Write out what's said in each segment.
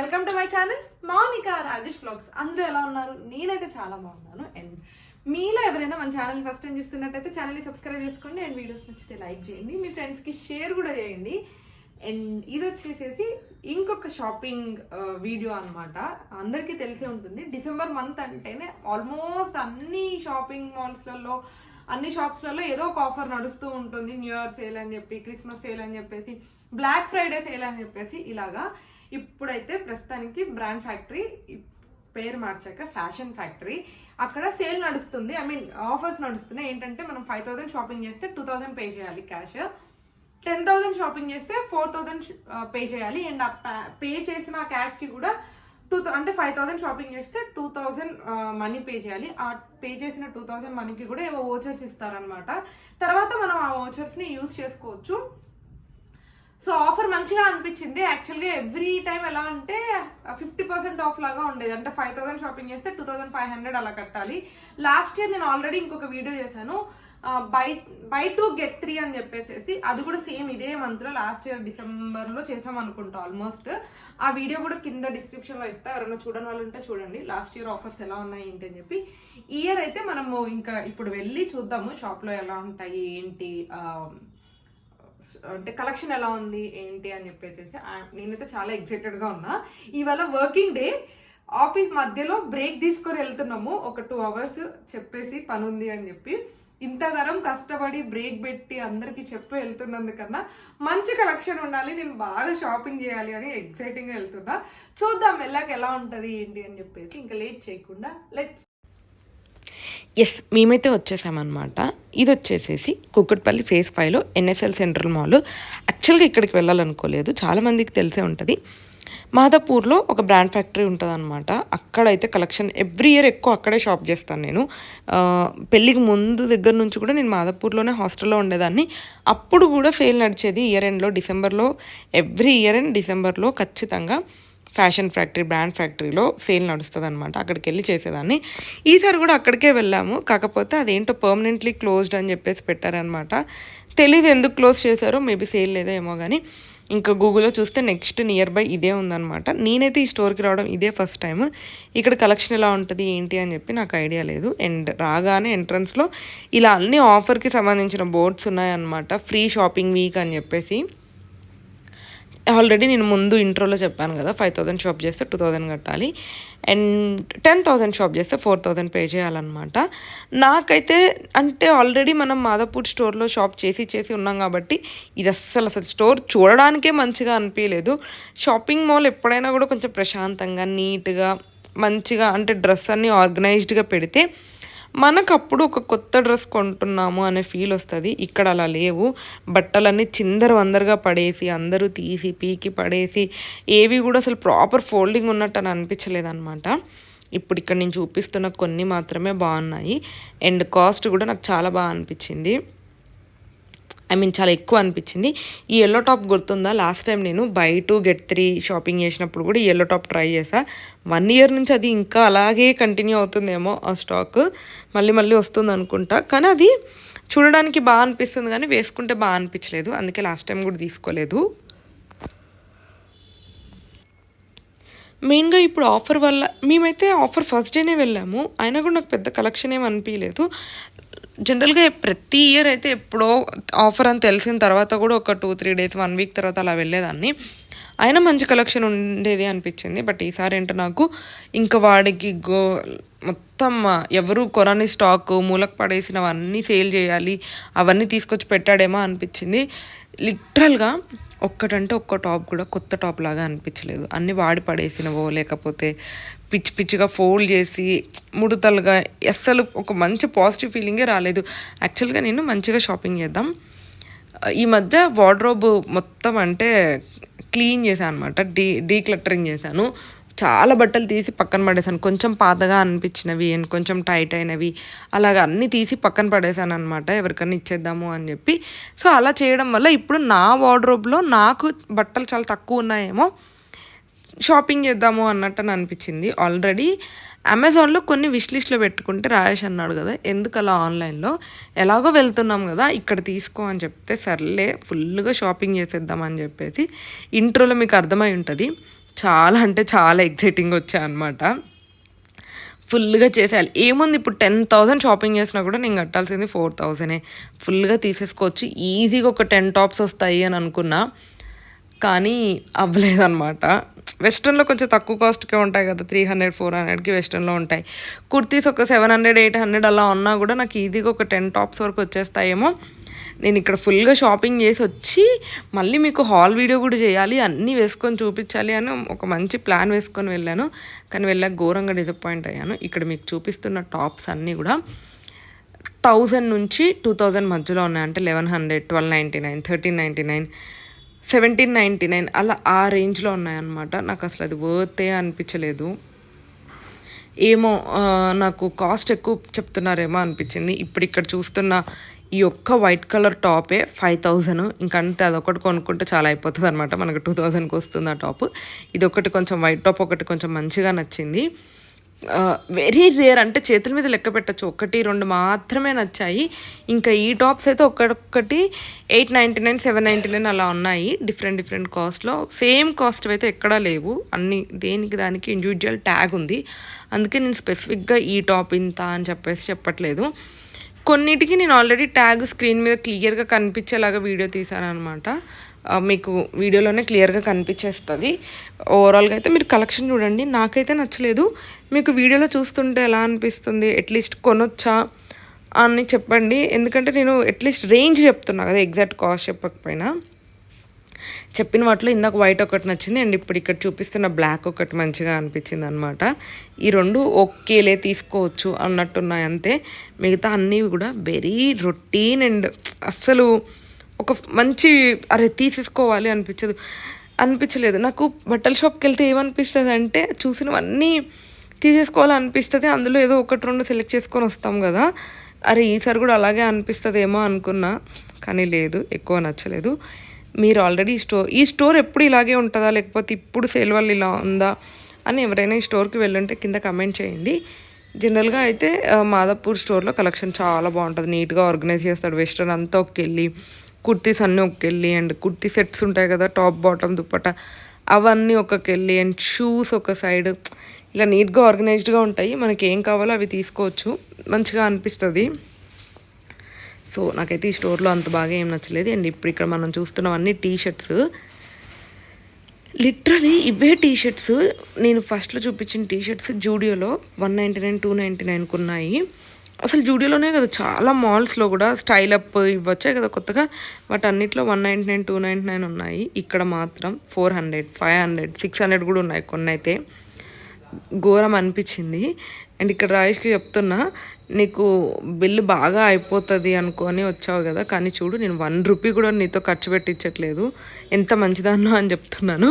Welcome to my channel Mounika Rajesh blogs అందరూ ఎలా ఉన్నారు? నేనైతే చాలా బాగున్నాను. అండ్ మీలో ఎవరైనా మన ఛానల్ ఫస్ట్ టైం చూస్తున్నట్టయితే ఛానల్ని సబ్స్క్రైబ్ చేసుకోండి అండ్ వీడియోస్ నచ్చితే లైక్ చేయండి. మీ ఫ్రెండ్స్కి షేర్ కూడా చేయండి. అండ్ ఇది వచ్చేసేసి ఇంకొక షాపింగ్ వీడియో అనమాట అందరికీ తెలిసే ఉంటుంది. డిసెంబర్ మంత్ అంటేనే ఆల్మోస్ట్ అన్ని షాపింగ్ మాల్స్లలో అన్ని షాప్స్లలో ఏదో ఒక ఆఫర్ నడుస్తూ ఉంటుంది. న్యూ ఇయర్ సేల్ అని చెప్పి క్రిస్మస్ సేల్ అని చెప్పేసి బ్లాక్ ఫ్రైడే సేల్ అని చెప్పేసి ఇలాగా. ఇప్పుడైతే ప్రస్తుతానికి బ్రాండ్ ఫ్యాక్టరీ పేరు మార్చాక ఫ్యాషన్ ఫ్యాక్టరీ. అక్కడ సేల్ నడుస్తుంది ఐ మీన్ ఆఫర్స్ నడుస్తున్నాయి. ఏంటంటే మనం ఫైవ్ థౌసండ్ షాపింగ్ చేస్తే టూ థౌసండ్ పే చేయాలి క్యాష్. టెన్ థౌసండ్ షాపింగ్ చేస్తే ఫోర్ థౌసండ్ పే చేయాలి. అండ్ ఆ పే చేసిన క్యాష్కి కూడా టూ అంటే ఫైవ్ థౌసండ్ షాపింగ్ చేస్తే టూ థౌసండ్ మనీ పే చేయాలి. ఆ పే చేసిన టూ థౌసండ్ మనీకి కూడా ఏవో ఓచర్స్ ఇస్తారనమాట తర్వాత మనం ఆ ఓచర్స్ని యూజ్ చేసుకోవచ్చు. సో ఆఫర్ మంచిగా అనిపించింది. యాక్చువల్గా ఎవ్రీ టైం ఎలా అంటే ఫిఫ్టీ పర్సెంట్ ఆఫ్ లాగా ఉండేది. అంటే ఫైవ్ థౌసండ్ షాపింగ్ చేస్తే టూ థౌసండ్ ఫైవ్ హండ్రెడ్ అలా కట్టాలి. లాస్ట్ ఇయర్ నేను ఆల్రెడీ ఇంకొక వీడియో చేశాను. Buy buy two get three అని చెప్పేసి అది కూడా సేమ్ ఇదే మంత్లో లాస్ట్ ఇయర్ డిసెంబర్లో చేసాం అనుకుంటా ఆల్మోస్ట్. ఆ వీడియో కూడా కింద డిస్క్రిప్షన్లో ఇస్తా. ఎవరైనా చూడని వాళ్ళు ఉంటే చూడండి. లాస్ట్ ఇయర్ ఆఫర్స్ ఎలా ఉన్నాయి ఏంటి అని చెప్పి. ఇయర్ అయితే మనము ఇంకా ఇప్పుడు వెళ్ళి చూద్దాము షాప్లో ఎలా ఉంటాయి ఏంటి అంటే కలెక్షన్ ఎలా ఉంది ఏంటి అని చెప్పేసి నేనైతే చాలా ఎక్సైటెడ్గా ఉన్నా. ఇవాళ వర్కింగ్ డే ఆఫీస్ మధ్యలో బ్రేక్ తీసుకొని వెళ్తున్నాము. ఒక టూ అవర్స్ చెప్పేసి పని ఉంది అని చెప్పి. ఇంతగానం కష్టపడి బ్రేక్ పెట్టి అందరికీ చెప్పి వెళ్తున్నందుకన్నా మంచి కలెక్షన్ ఉండాలి. నేను బాగా షాపింగ్ చేయాలి అని ఎక్సైటింగ్గా వెళ్తున్నా. చూద్దాం వెళ్ళాక ఎలా ఉంటుంది ఏంటి అని చెప్పేసి. ఇంకా లేట్ చేయకుండా లెట్ ఎస్ మేమైతే వచ్చేసామన్నమాట. ఇది వచ్చేసేసి కుక్కట్పల్లి ఫేస్ ఫైవ్లో ఎన్ఎస్ఎల్ సెంట్రల్ మాల్. యాక్చువల్గా ఇక్కడికి వెళ్ళాలనుకోలేదు. చాలామందికి తెలిసే ఉంటుంది. మాదాపూర్లో ఒక బ్రాండ్ ఫ్యాక్టరీ ఉంటుంది అనమాట అక్కడైతే కలెక్షన్ ఎవ్రీ ఇయర్ ఎక్కువ అక్కడే షాప్ చేస్తాను నేను. పెళ్ళికి ముందు దగ్గర నుంచి కూడా నేను మాదాపూర్లోనే హాస్టల్లో ఉండేదాన్ని. అప్పుడు కూడా సేల్ నడిచేది ఇయర్ ఎండ్లో డిసెంబర్లో ఎవ్రీ ఇయర్ ఎండ్ డిసెంబర్లో ఖచ్చితంగా. ఫ్యాషన్ ఫ్యాక్టరీ బ్రాండ్ ఫ్యాక్టరీలో సేల్ నడుస్తుంది అనమాట అక్కడికి వెళ్ళి చేసేదాన్ని. ఈసారి కూడా అక్కడికే వెళ్ళాము. కాకపోతే అదేంటో పర్మనెంట్లీ క్లోజ్డ్ అని చెప్పేసి పెట్టారనమాట తెలీదు ఎందుకు క్లోజ్ చేశారో మేబీ సేల్ లేదో ఏమో కానీ ఇంకా గూగుల్లో చూస్తే నెక్స్ట్ నియర్ బై ఇదే ఉందనమాట నేనైతే ఈ స్టోర్కి రావడం ఇదే ఫస్ట్ టైం ఇక్కడ కలెక్షన్ ఎలా ఉంటుంది ఏంటి అని చెప్పి నాకు ఐడియా లేదు. అండ్ రాగానే ఎంట్రన్స్లో ఇలా అన్ని ఆఫర్కి సంబంధించిన బోర్డ్స్ ఉన్నాయన్నమాట. ఫ్రీ షాపింగ్ వీక్ అని చెప్పేసి. ఆల్రెడీ నేను ముందు ఇంట్రోలో చెప్పాను కదా ఫైవ్ థౌసండ్ షాప్ చేస్తే టూ థౌసండ్ కట్టాలి. అండ్ టెన్ థౌసండ్ షాప్ చేస్తే ఫోర్ థౌజండ్ పే చేయాలన్నమాట. నాకైతే అంటే ఆల్రెడీ మనం మాదాపూర్ స్టోర్లో షాప్ చేసి చేసి ఉన్నాం కాబట్టి ఇది అస్సలు అసలు స్టోర్ చూడడానికే మంచిగా అనిపించలేదు షాపింగ్ మాల్ ఎప్పుడైనా కూడా కొంచెం ప్రశాంతంగా నీట్గా మంచిగా అంటే డ్రెస్ అన్నీ ఆర్గనైజ్డ్గా పెడితే మనకు అప్పుడు ఒక కొత్త డ్రెస్ కొంటున్నాము అనే ఫీల్ వస్తుంది. ఇక్కడ అలా లేవు. బట్టలన్నీ చిందర వందరగా పడేసి అందరూ తీసి పీకి పడేసి ఏవి కూడా అసలు ప్రాపర్ ఫోల్డింగ్ ఉన్నట్టు అని అనిపించలేదన్నమాట. ఇప్పుడు ఇక్కడ నేను చూపిస్తున్న కొన్ని మాత్రమే బాగున్నాయి. అండ్ కాస్ట్ కూడా నాకు చాలా బాగా అనిపించింది. ఐ మీన్ చాలా ఎక్కువ అనిపించింది. ఈ ఎల్లో టాప్ గుర్తుందా? లాస్ట్ టైం నేను buy two get three shopping చేసినప్పుడు కూడా ఈ ఎల్లో టాప్ ట్రై చేసా. వన్ ఇయర్ నుంచి అది ఇంకా అలాగే కంటిన్యూ అవుతుందేమో ఆ స్టాక్ మళ్ళీ మళ్ళీ వస్తుంది అనుకుంటా. కానీ అది చూడడానికి బాగా అనిపిస్తుంది కానీ వేసుకుంటే బాగా అనిపించలేదు. అందుకే లాస్ట్ టైం కూడా తీసుకోలేదు. మెయిన్గా ఇప్పుడు ఆఫర్ వల్ల మేమైతే ఆఫర్ ఫస్ట్ డేనే వెళ్ళాము. అయినా కూడా నాకు పెద్ద కలెక్షన్ ఏం అనిపించలేదు జనరల్గా ప్రతి ఇయర్ అయితే ఎప్పుడో ఆఫర్ అని తెలిసిన తర్వాత కూడా ఒక two three days one week తర్వాత అలా వెళ్ళేదాన్ని. అయినా మంచి కలెక్షన్ ఉండేది అనిపించింది. బట్ ఈసారి ఏంటో నాకు ఇంకా వాడికి గో మొత్తం ఎవరు కొనని స్టాక్ మూలకు పడేసినవన్నీ సేల్ చేయాలి అవన్నీ తీసుకొచ్చి పెట్టాడేమో అనిపించింది. లిటరల్గా ఒక్కటంటే ఒక్క టాప్ కూడా కొత్త టాప్ లాగా అనిపించలేదు. అన్నీ వాడి పడేసినవో లేకపోతే పిచ్చి పిచ్చిగా ఫోల్డ్ చేసి ముడతలుగా అస్సలు ఒక మంచి పాజిటివ్ ఫీలింగే రాలేదు. యాక్చువల్గా నేను మంచిగా షాపింగ్ చేద్దాం. ఈ మధ్య వార్డ్రోబ్ మొత్తం అంటే క్లీన్ చేశాను అనమాట డీ డీక్లటరింగ్ చేశాను. చాలా బట్టలు తీసి పక్కన పడేసాను కొంచెం పాతగా అనిపించినవి అండ్ కొంచెం టైట్ అయినవి. అలాగ అన్నీ తీసి పక్కన పడేసాను అనమాట ఎవరికైనా ఇచ్చేద్దాము అని చెప్పి. సో అలా చేయడం వల్ల ఇప్పుడు నా వార్డ్రోబ్లో నాకు బట్టలు చాలా తక్కువ ఉన్నాయేమో. షాపింగ్ చేద్దాము అన్నట్టు అని అనిపించింది. ఆల్రెడీ అమెజాన్లో కొన్ని విష్ లిస్ట్లో పెట్టుకుంటే రాయేష్ అన్నాడు కదా ఎందుకు అలా ఆన్లైన్లో? ఎలాగో వెళ్తున్నాం కదా ఇక్కడ తీసుకో అని చెప్తే సర్లే ఫుల్గా షాపింగ్ చేసేద్దాం అని చెప్పేసి ఇంట్రోలో మీకు అర్థమై ఉంటుంది. చాలా అంటే చాలా ఎగ్జైటింగ్ వచ్చాయి అనమాట ఫుల్గా చేసేయాలి. ఏముంది ఇప్పుడు టెన్ థౌసండ్ షాపింగ్ చేసినా కూడా నేను కట్టాల్సింది ఫోర్ థౌసండే. ఫుల్గా తీసేసుకోవచ్చు. ఈజీగా ఒక టెన్ టాప్స్ వస్తాయి అని అనుకున్నా. కానీ అవ్వలేదన్నమాట. వెస్ట్రన్లో కొంచెం తక్కువ కాస్ట్కే ఉంటాయి కదా త్రీ హండ్రెడ్ ఫోర్ హండ్రెడ్కి వెస్ట్రన్లో ఉంటాయి. కుర్తీస్ ఒక సెవెన్ హండ్రెడ్ ఎయిట్ హండ్రెడ్ అలా ఉన్నా కూడా నాకు ఈజీగా ఒక టెన్ టాప్స్ వరకు వచ్చేస్తాయేమో. నేను ఇక్కడ ఫుల్గా షాపింగ్ చేసి వచ్చి మళ్ళీ మీకు హాల్ వీడియో కూడా చేయాలి అన్నీ వేసుకొని చూపించాలి అని ఒక మంచి ప్లాన్ వేసుకొని వెళ్ళాను. కానీ వెళ్ళాక ఘోరంగా డిసప్పాయింట్ అయ్యాను. ఇక్కడ మీకు చూపిస్తున్న టాప్స్ అన్నీ కూడా థౌజండ్ నుంచి టూ థౌజండ్ మధ్యలో ఉన్నాయి. అంటే eleven hundred twelve ninety nine thirteen ninety nine seventeen ninety nine అలా ఆ రేంజ్లో ఉన్నాయన్నమాట. నాకు అసలు అది వర్తే అనిపించలేదు. ఏమో నాకు కాస్ట్ ఎక్కువ చెప్తున్నారేమో అనిపించింది. ఇప్పుడు ఇక్కడ చూస్తున్న ఈ ఒక్క వైట్ కలర్ టాపే ఫైవ్ థౌజండ్ ఇంకంతే అదొకటి కొనుక్కుంటే చాలా అయిపోతుంది అనమాట మనకు టూ థౌజండ్కి వస్తుంది ఆ టాప్ ఇది ఒకటి కొంచెం వైట్ టాప్ ఒకటి కొంచెం మంచిగా నచ్చింది. వెరీ రేర్ అంటే చేతుల మీద లెక్క పెట్టచ్చు. ఒకటి రెండు మాత్రమే నచ్చాయి. ఇంకా ఈ టాప్స్ అయితే ఒక్కొక్కటి eight ninety nine seven ninety nine అలా ఉన్నాయి. డిఫరెంట్ డిఫరెంట్ కాస్ట్లో సేమ్ కాస్ట్ అయితే ఎక్కడా లేవు. అన్ని దేనికి దానికి ఇండివిజువల్ ట్యాగ్ ఉంది. అందుకే నేను స్పెసిఫిక్గా ఈ టాప్ ఇంత అని చెప్పేసి చెప్పట్లేదు. కొన్నిటికి నేను ఆల్రెడీ ట్యాగ్ స్క్రీన్ మీద క్లియర్గా కనిపించేలాగా వీడియో తీసాను అనమాట మీకు వీడియోలోనే క్లియర్గా కనిపించేస్తుంది. ఓవరాల్గా అయితే మీరు కలెక్షన్ చూడండి. నాకైతే నచ్చలేదు. మీకు వీడియోలో చూస్తుంటే ఎలా అనిపిస్తుంది? అట్లీస్ట్ కొనొచ్చా అని చెప్పండి. ఎందుకంటే నేను అట్లీస్ట్ రేంజ్ చెప్తున్నా కదా ఎగ్జాక్ట్ కాస్ట్ చెప్పకపోయినా. చెప్పిన వాటిలో ఇందాక వైట్ ఒకటి నచ్చింది. అండ్ ఇప్పుడు ఇక్కడ చూపిస్తున్న బ్లాక్ ఒకటి మంచిగా అనిపించింది అనమాట ఈ రెండు ఓకేలే తీసుకోవచ్చు అన్నట్టున్నాయి అంతే. మిగతా అన్నీ కూడా వెరీ రొటీన్ అండ్ అస్సలు ఒక మంచి అరే తీసేసుకోవాలి అనిపించదు. అనిపించలేదు. నాకు బట్టల షాప్కి వెళ్తే ఏమనిపిస్తుంది అంటే చూసినవన్నీ తీసేసుకోవాలనిపిస్తుంది. అందులో ఏదో ఒకటి రెండు సెలెక్ట్ చేసుకొని వస్తాం కదా. అరే ఈసారి కూడా అలాగే అనిపిస్తుందేమో అనుకున్నా. కానీ లేదు ఎక్కువ నచ్చలేదు. మీరు ఆల్రెడీ ఈ స్టోర్ ఈ స్టోర్ ఎప్పుడు ఇలాగే ఉంటుందా? లేకపోతే ఇప్పుడు సేల్ వల్ల ఇలా ఉందా? అని ఎవరైనా ఈ స్టోర్కి వెళ్ళుంటే కింద కమెంట్ చేయండి. జనరల్గా అయితే మాదాపూర్ స్టోర్లో కలెక్షన్ చాలా బాగుంటుంది. నీట్గా ఆర్గనైజ్ చేస్తాడు. వెస్ట్రన్ అంతా ఒకెళ్ళి కుర్తీస్ అన్నీ ఒకకెళ్ళి అండ్ కుర్తీ సెట్స్ ఉంటాయి కదా టాప్ బాటమ్ దుప్పట అవన్నీ ఒకకెళ్ళి అండ్ షూస్ ఒక సైడ్. ఇలా నీట్గా ఆర్గనైజ్డ్గా ఉంటాయి. మనకి ఏం కావాలో అవి తీసుకోవచ్చు. మంచిగా అనిపిస్తుంది. సో నాకైతే ఈ స్టోర్లో అంత బాగా ఏం నచ్చలేదు. అండ్ ఇప్పుడు ఇక్కడ మనం చూస్తున్నవన్నీ టీ షర్ట్స్ లిటరలీ ఇవే టీ షర్ట్స్ నేను ఫస్ట్లో చూపించిన T shirts జూడియోలో one ninety nine two ninety నైన్కి ఉన్నాయి అసలు జూడియోలోనే కదా చాలా మాల్స్లో కూడా స్టైల్ అప్ ఇవ్వచ్చాయి కదా కొత్తగా. బట్ అన్నిట్లో one ninety nine two ninety nine ఉన్నాయి. ఇక్కడ మాత్రం four hundred five hundred six hundred కూడా ఉన్నాయి కొన్ని అయితే ఘోరం అనిపించింది. అండ్ ఇక్కడ రాజేష్కి చెప్తున్నా నీకు బిల్లు బాగా అయిపోతుంది అనుకొని వచ్చావు కదా కానీ చూడు నేను వన్ రూపీ కూడా నీతో ఖర్చు పెట్టించట్లేదు. ఎంత మంచిదాన్నో అని చెప్తున్నాను.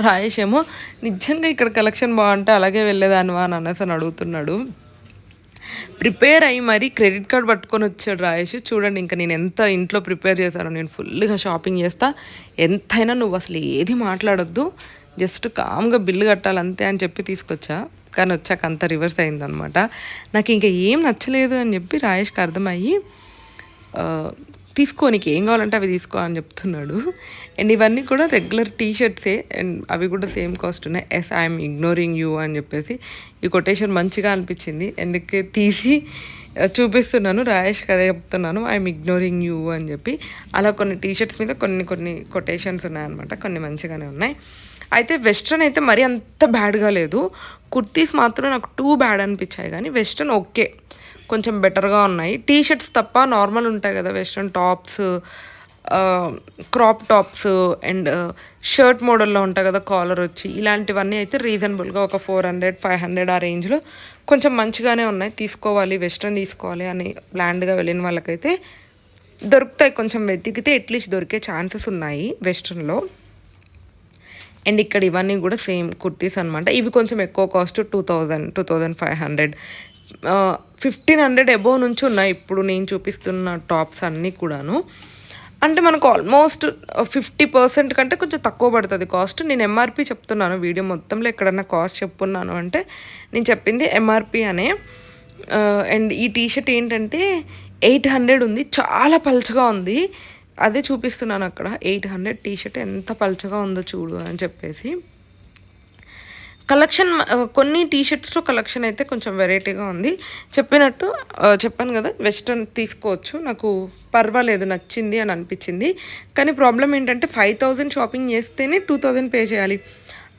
రాజేష్ ఏమో నిజంగా ఇక్కడ కలెక్షన్ బాగుంటే అలాగే వెళ్ళేదానివా? అని అనేసి అని అడుగుతున్నాడు. ప్రిపేర్ అయ్యి మరి క్రెడిట్ కార్డ్ పట్టుకొని వచ్చాడు రాయేష్. చూడండి ఇంకా నేను ఎంత ఇంట్లో ప్రిపేర్ చేశానో నేను ఫుల్గా షాపింగ్ చేస్తా. ఎంతైనా నువ్వు అసలు ఏది మాట్లాడొద్దు. జస్ట్ కామ్గా బిల్లు కట్టాలి అంతే అని చెప్పి తీసుకొచ్చా. కానీ వచ్చాక అంత రివర్స్ అయిందనమాట. నాకు ఇంకా ఏం నచ్చలేదు అని చెప్పి రాయేష్కి అర్థమయ్యి ఆ, తీసుకో నీకు ఏం కావాలంటే అవి తీసుకో అని చెప్తున్నాడు. అండ్ ఇవన్నీ కూడా రెగ్యులర్ టీ షర్ట్సే అండ్ అవి కూడా సేమ్ కాస్ట్ ఉన్నాయి. ఎస్ ఐఎమ్ ఇగ్నోరింగ్ యూ అని చెప్పేసి ఈ కొటేషన్ మంచిగా అనిపించింది. ఎందుకే తీసి చూపిస్తున్నాను. రాయేష్ కదే చెప్తున్నాను. ఐఎమ్ ఇగ్నోరింగ్ యూ అని చెప్పి. అలా కొన్ని టీ షర్ట్స్ మీద కొన్ని కొన్ని కొటేషన్స్ ఉన్నాయన్నమాట. కొన్ని మంచిగానే ఉన్నాయి. అయితే వెస్ట్రన్ అయితే మరీ అంత బ్యాడ్గా లేదు. కుర్తీస్ మాత్రం నాకు టూ బ్యాడ్ అనిపించాయి. కానీ వెస్ట్రన్ ఓకే కొంచెం బెటర్గా ఉన్నాయి. టీ షర్ట్స్ తప్ప నార్మల్ ఉంటాయి కదా western tops crop tops and shirt మోడల్లో ఉంటాయి కదా కాలర్ వచ్చి ఇలాంటివన్నీ అయితే రీజనబుల్గా ఒక ఫోర్ హండ్రెడ్ ఫైవ్ హండ్రెడ్ ఆ రేంజ్లో కొంచెం మంచిగానే ఉన్నాయి. తీసుకోవాలి వెస్ట్రన్ తీసుకోవాలి అని బ్లాండ్గా వెళ్ళిన వాళ్ళకైతే దొరుకుతాయి. కొంచెం వెతికితే అట్లీస్ట్ దొరికే ఛాన్సెస్ ఉన్నాయి వెస్ట్రన్లో. అండ్ ఇక్కడ ఇవన్నీ కూడా సేమ్ కుర్తీస్ అనమాట ఇవి కొంచెం ఎక్కువ cost two thousand two thousand five hundred fifteen hundred above నుంచి ఉన్నాయి. ఇప్పుడు నేను చూపిస్తున్న టాప్స్ అన్నీ కూడాను. అంటే మనకు ఆల్మోస్ట్ ఫిఫ్టీ పర్సెంట్ కంటే కొంచెం తక్కువ పడుతుంది కాస్ట్ నేను ఎంఆర్పి చెప్తున్నాను. వీడియో మొత్తంలో ఎక్కడన్నా కాస్ట్ చెప్పున్నాను అంటే నేను చెప్పింది ఎంఆర్పి అనే. అండ్ ఈ టీషర్ట్ ఏంటంటే ఎయిట్ హండ్రెడ్ ఉంది. చాలా పలుచగా ఉంది. అదే చూపిస్తున్నాను అక్కడ. ఎయిట్ హండ్రెడ్ టీషర్ట్ ఎంత పలుచగా ఉందో చూడు అని చెప్పేసి. కలెక్షన్ కొన్ని టీ షర్ట్స్లో కలెక్షన్ అయితే కొంచెం వెరైటీగా ఉంది. చెప్పినట్టు చెప్పాను కదా వెస్ట్రన్ తీసుకోవచ్చు. నాకు పర్వాలేదు నచ్చింది అని అనిపించింది. కానీ ప్రాబ్లం ఏంటంటే ఫైవ్ థౌజండ్ షాపింగ్ చేస్తేనే టూ థౌజండ్ పే చేయాలి.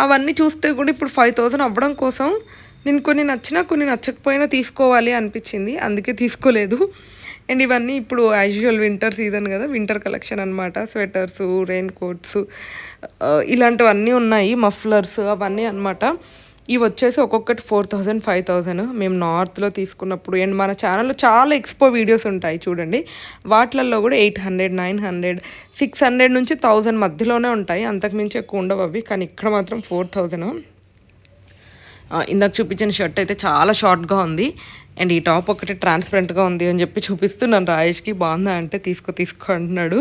అవన్నీ చూస్తే కూడా ఇప్పుడు ఫైవ్ థౌజండ్ అవ్వడం కోసం నేను కొన్ని నచ్చినా కొన్ని నచ్చకపోయినా తీసుకోవాలి అనిపించింది. అందుకే తీసుకోలేదు. అండ్ ఇవన్నీ ఇప్పుడు యాజువల్ వింటర్ సీజన్ కదా వింటర్ కలెక్షన్ అనమాట స్వెటర్స్ రెయిన్ కోట్స్ ఇలాంటివన్నీ ఉన్నాయి మఫ్లర్స్ అవన్నీ అనమాట ఇవి వచ్చేసి ఒక్కొక్కటి ఫోర్ థౌజండ్ ఫైవ్ థౌజండ్ మేము నార్త్లో తీసుకున్నప్పుడు. అండ్ మన ఛానల్లో చాలా ఎక్స్పో వీడియోస్ ఉంటాయి చూడండి. వాటిలలో కూడా eight hundred nine hundred six hundred నుంచి థౌజండ్ మధ్యలోనే ఉంటాయి. అంతకుమించి ఎక్కువ ఉండవు అవి కానీ ఇక్కడ మాత్రం ఫోర్ థౌజండ్ ఇందాక చూపించిన షర్ట్ అయితే చాలా షార్ట్గా ఉంది. అండ్ ఈ టాప్ ఒకటి ట్రాన్స్పరెంట్గా ఉంది అని చెప్పి చూపిస్తున్నాను. రాయేష్కి బాగుందా అంటే తీసుకో తీసుకో అంటున్నాడు.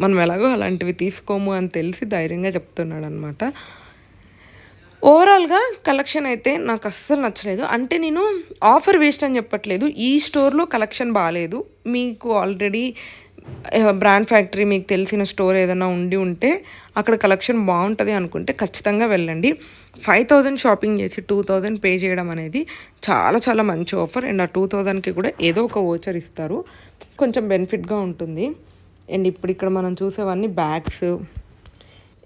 మనం ఎలాగో అలాంటివి తీసుకోము అని తెలిసి ధైర్యంగా చెప్తున్నాడు అనమాట ఓవరాల్గా కలెక్షన్ అయితే నాకు అస్సలు నచ్చలేదు. అంటే నేను ఆఫర్ వేస్ట్ అని చెప్పట్లేదు. ఈ స్టోర్లో కలెక్షన్ బాగాలేదు. మీకు ఆల్రెడీ బ్రాండ్ ఫ్యాక్టరీ మీకు తెలిసిన స్టోర్ ఏదైనా ఉండి ఉంటే అక్కడ కలెక్షన్ బాగుంటుంది అనుకుంటే ఖచ్చితంగా వెళ్ళండి. ఫైవ్ థౌజండ్ షాపింగ్ చేసి టూ థౌజండ్ పే చేయడం అనేది చాలా చాలా మంచి ఆఫర్. అండ్ ఆ టూ థౌజండ్కి కూడా ఏదో ఒక ఓచర్ ఇస్తారు. కొంచెం బెనిఫిట్గా ఉంటుంది. అండ్ ఇప్పుడు ఇక్కడ మనం చూసేవన్నీ బ్యాగ్స్.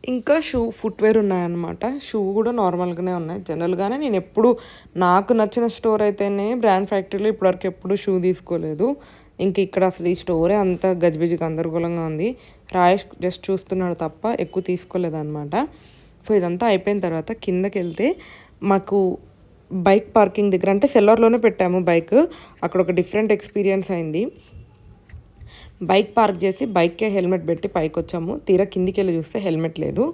ఇంకా షూ ఫుట్వేర్ ఉన్నాయన్నమాట. షూ కూడా నార్మల్గానే ఉన్నాయి. జనరల్గానే నేను ఎప్పుడు నాకు నచ్చిన స్టోర్ అయితేనే బ్రాండ్ ఫ్యాక్టరీలో ఇప్పటివరకు ఎప్పుడు షూ తీసుకోలేదు. ఇంక ఇక్కడ అసలు ఈ స్టోరే అంత గజిబిజి గందరగోళంగా ఉంది. రాయేష్ జస్ట్ చూస్తున్నాడు తప్ప ఎక్కువ తీసుకోలేదన్నమాట. సో ఇదంతా అయిపోయిన తర్వాత కిందకి వెళ్తే మాకు బైక్ పార్కింగ్ దగ్గర అంటే సెల్లర్లోనే పెట్టాము బైక్. అక్కడ ఒక డిఫరెంట్ ఎక్స్పీరియన్స్ అయింది. బైక్ పార్క్ చేసి బైక్కే హెల్మెట్ పెట్టి పైకి వచ్చాము తీరా కిందికి వెళ్ళి చూస్తే హెల్మెట్ లేదు.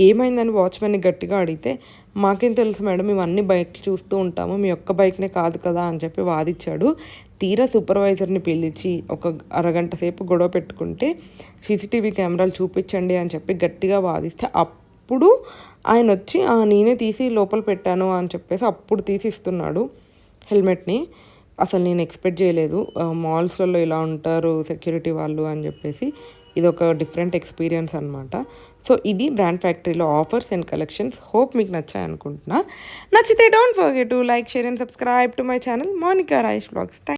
ఏమైందని వాచ్మెన్ని గట్టిగా అడిగితే మాకేం తెలుసు మేడం మేము అన్ని బైక్లు చూస్తూ ఉంటాము. మీ ఒక్క బైక్నే కాదు కదా అని చెప్పి వాదిచ్చాడు. తీరా సూపర్వైజర్ని పిలిచి ఒక అరగంట సేపు గొడవ పెట్టుకుంటే సీసీటీవీ కెమెరాలు చూపించండి అని చెప్పి గట్టిగా వాదిస్తే అప్పుడు అప్పుడు ఆయన వచ్చి "ఆ, నేనే తీసి లోపల పెట్టాను అని చెప్పేసి అప్పుడు తీసి ఇస్తున్నాడు హెల్మెట్ని. అసలు నేను ఎక్స్పెక్ట్ చేయలేదు. మాల్స్లలో ఇలా ఉంటారు సెక్యూరిటీ వాళ్ళు అని చెప్పేసి ఇది ఒక డిఫరెంట్ ఎక్స్పీరియన్స్ అనమాట సో ఇది బ్రాండ్ ఫ్యాక్టరీలో ఆఫర్స్ అండ్ కలెక్షన్స్. హోప్ మీకు నచ్చాయి అనుకుంటున్నా. నచ్చితే don't forget to like share and subscribe to my channel. Monika rice blogs. Thank